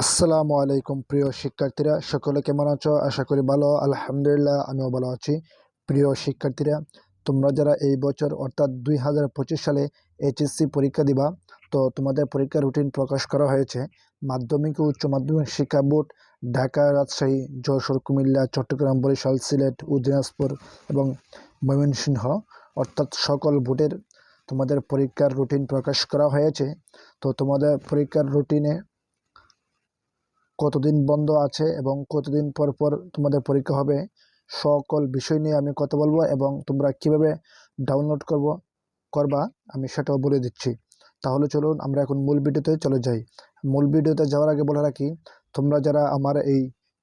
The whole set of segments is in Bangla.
আসসালামু আলাইকুম প্রিয় শিক্ষার্থীরা, সকলে কেমন আছো? আশা করি ভালো, আলহামদুলিল্লাহ, আমিও ভালো আছি। প্রিয় শিক্ষার্থীরা, তোমরা যারা এই বছর অর্থাৎ দুই হাজার পঁচিশ সালে এইচএসসি পরীক্ষা দিবা, তো তোমাদের পরীক্ষার রুটিন প্রকাশ করা হয়েছে। মাধ্যমিক ও উচ্চ মাধ্যমিক শিক্ষা বোর্ড, ঢাকা, রাজশাহী, যশোর, কুমিল্লা, চট্টগ্রাম, বরিশাল, সিলেট ও দিনাজপুর এবং ময়মনসিংহ অর্থাৎ সকল বোর্ডের তোমাদের পরীক্ষার রুটিন প্রকাশ করা হয়েছে। তো তোমাদের পরীক্ষার রুটিনে কতদিন বন্ধ আছে এবং কতদিন পর পর তোমাদের পরীক্ষা হবে, সকল বিষয় নিয়ে আমি কথা বলব এবং তোমরা কীভাবে ডাউনলোড করব, করবা, আমি সেটাও বলে দিচ্ছি। তাহলে চলুন আমরা এখন মূল ভিডিওতে চলে যাই। মূল ভিডিওতে যাওয়ার আগে বলে রাখি, তোমরা যারা আমার এই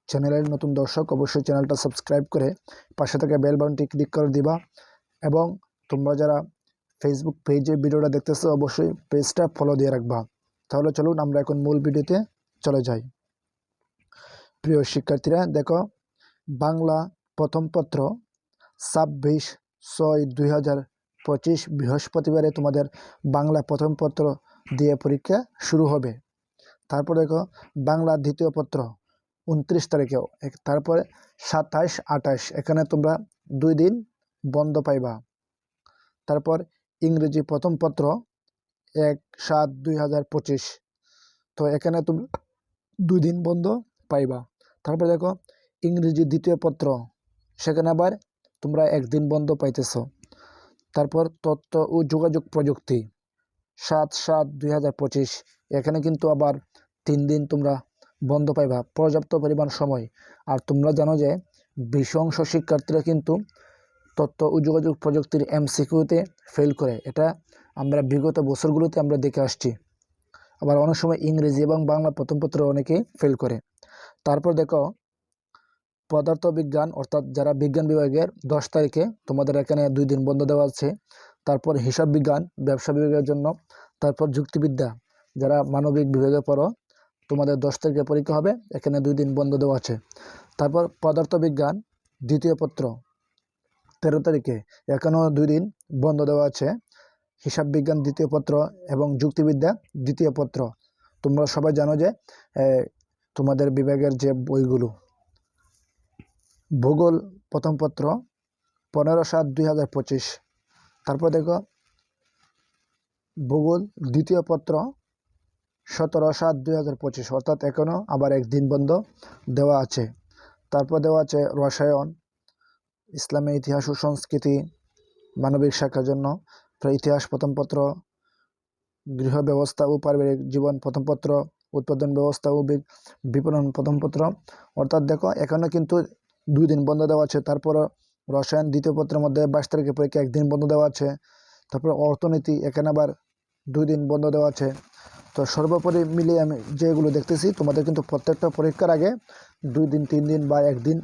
চ্যানেলের নতুন দর্শক, অবশ্যই চ্যানেলটা সাবস্ক্রাইব করে পাশে থাকা বেল বাটনটি ক্লিক করে দিবা এবং তোমরা যারা ফেসবুক পেজে ভিডিওটা দেখতেছো, অবশ্যই পেজটা ফলো দিয়ে রাখবা। তাহলে চলুন আমরা এখন মূল ভিডিওতে চলে যাই। প্রিয় শিক্ষার্থীরা, দেখো, বাংলা প্রথম পত্র ছাব্বিশ ছয় দুই হাজার পঁচিশ বৃহস্পতিবারে তোমাদের বাংলা প্রথম পত্র দিয়ে পরীক্ষা শুরু হবে। তারপর দেখো, বাংলা দ্বিতীয় পত্র উনত্রিশ তারিখেও তারপরে সাতাইশ আঠাশ এখানে তোমরা দুই দিন বন্ধ পাইবা। তারপর ইংরেজি প্রথম পত্র এক সাত দুই হাজার পঁচিশ, তো এখানে তুমি দুই দিন বন্ধ পাইবা। তারপর দেখো, ইংরেজি দ্বিতীয় পত্র। সেখানে আবার তোমরা একদিন বন্ধ পাইতেছ। তারপর তথ্য ও যোগাযোগ প্রযুক্তি। সাত সাত দুই এখানে কিন্তু আবার তিন দিন তোমরা বন্ধ পাইবা। পর্যাপ্ত পরিমাণ সময়। আর তোমরা জানো যে বিশ অংশ শিক্ষার্থীরা কিন্তু তথ্য ও যোগাযোগ প্রযুক্তির এমসিকিউতে ফেল করে। এটা আমরা বিগত বছরগুলোতে আমরা দেখে আসছি। আবার অনেক সময় ইংরেজি এবং বাংলা প্রথম পত্র অনেকেই ফেল করে। তারপর দেখো, পদার্থবিজ্ঞান, অর্থাৎ যারা বিজ্ঞান বিভাগের দশ তারিখে তোমাদের এখানে দুই দিন বন্ধ দেওয়া আছে। তারপর হিসাব বিজ্ঞান, ব্যবসা বিভাগের জন্য। তারপর যুক্তিবিদ্যা, যারা মানবিক বিভাগে পড়ো, তোমাদের দশ তারিখে পরীক্ষা হবে, এখানে দুই দিন বন্ধ দেওয়া আছে। তারপর পদার্থবিজ্ঞান, দ্বিতীয় পত্র, তেরো তারিখে, এখানেও দুই দিন বন্ধ দেওয়া আছে। হিসাব বিজ্ঞান, দ্বিতীয় পত্র এবং যুক্তিবিদ্যা, দ্বিতীয় পত্র। তোমরা সবাই জানো যে তোমাদের বিভাগের যে বইগুলো। ভূগোল প্রথম পত্র, পনেরো সাত দুই হাজার পঁচিশ। তারপর দেখো, ভূগোল দ্বিতীয় পত্র, সতেরো সাত দুই হাজার পঁচিশ। অর্থাৎ এখনও আবার একদিন বন্ধ দেওয়া আছে। তারপর দেওয়া আছে রসায়ন, ইসলামী ইতিহাস ও সংস্কৃতি, মানবিক শাখার জন্য। ইতিহাস প্রথম পত্র, গৃহ ব্যবস্থা ও পারিবারিক জীবন প্রথম পত্র উৎপাদন ব্যবস্থা ও বিপণন প্রথম পত্র অর্থাৎ দেখো, এখানে কিন্তু দুই দিন বন্ধ দেওয়া আছে। তারপর রসায়ন দ্বিতীয় পত্রের মধ্যে বাইশ তারিখে পরীক্ষা একদিন বন্ধ দেওয়া আছে। তারপর অর্থনীতি, এখানে আবার দুই দিন বন্ধ দেওয়া আছে। তো সর্বোপরি মিলিয়ে আমি যেগুলো দেখতেছি, তোমাদের কিন্তু প্রত্যেকটা পরীক্ষার আগে দুই দিন, তিন দিন বা একদিন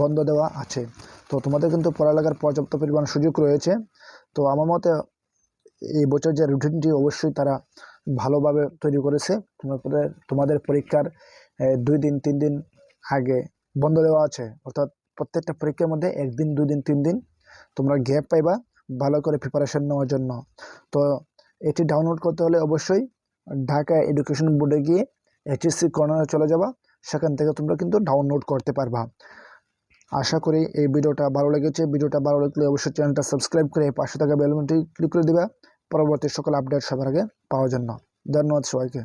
বন্ধ দেওয়া আছে। তো তোমাদের কিন্তু পড়ালেখার পর্যাপ্ত পরিমাণ সুযোগ রয়েছে। তো আমার মতে এই বছর যে রুটিনটি অবশ্যই তারা ভালোভাবে তৈরি করেছে। তোমাদের তোমাদের পরীক্ষার দুই দিন, তিন দিন আগে বন্ধ দেওয়া আছে। অর্থাৎ প্রত্যেকটা পরীক্ষার মধ্যে একদিন, দুই দিন, তিন দিন তোমরা গ্যাপ পাইবা ভালো করে প্রিপারেশন নেওয়ার জন্য। তো এটি ডাউনলোড করতে হলে অবশ্যই ঢাকা এডুকেশন বোর্ডে গিয়ে এইচএসসি কর্নারে চলে যাবা। সেখান থেকে তোমরা কিন্তু ডাউনলোড করতে পারবা। আশা করি এই ভিডিওটা ভালো লেগেছে। ভিডিওটা ভালো লাগলে অবশ্যই চ্যানেলটা সাবস্ক্রাইব করে পাশে থাকা বেলবনটি ক্লিক করে দিবা। পরবর্তী সকল আপডেট সবার আগে পাওয়ার জন্য। ধন্যবাদ সবাইকে।